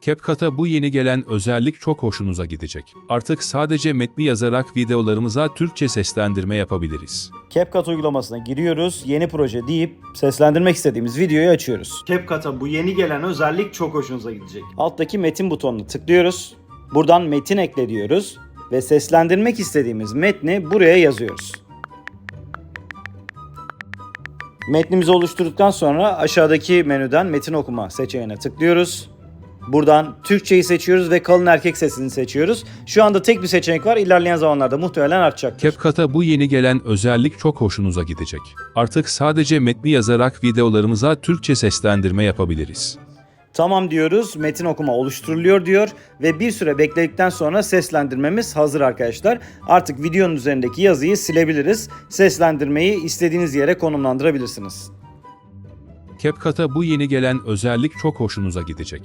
CapCut'a bu yeni gelen özellik çok hoşunuza gidecek. Artık sadece metni yazarak videolarımıza Türkçe seslendirme yapabiliriz. CapCut uygulamasına giriyoruz. Yeni proje deyip seslendirmek istediğimiz videoyu açıyoruz. CapCut'a bu yeni gelen özellik çok hoşunuza gidecek. Alttaki metin butonuna tıklıyoruz. Buradan metin ekle diyoruz ve seslendirmek istediğimiz metni buraya yazıyoruz. Metnimizi oluşturduktan sonra aşağıdaki menüden metin okuma seçeneğine tıklıyoruz. Buradan Türkçeyi seçiyoruz ve kalın erkek sesini seçiyoruz. Şu anda tek bir seçenek var. İlerleyen zamanlarda muhtemelen artacaktır. CapCut'a bu yeni gelen özellik çok hoşunuza gidecek. Artık sadece metni yazarak videolarımıza Türkçe seslendirme yapabiliriz. Tamam diyoruz. Metin okuma oluşturuluyor diyor ve bir süre bekledikten sonra seslendirmemiz hazır arkadaşlar. Artık videonun üzerindeki yazıyı silebiliriz. Seslendirmeyi istediğiniz yere konumlandırabilirsiniz. CapCut'a bu yeni gelen özellik çok hoşunuza gidecek.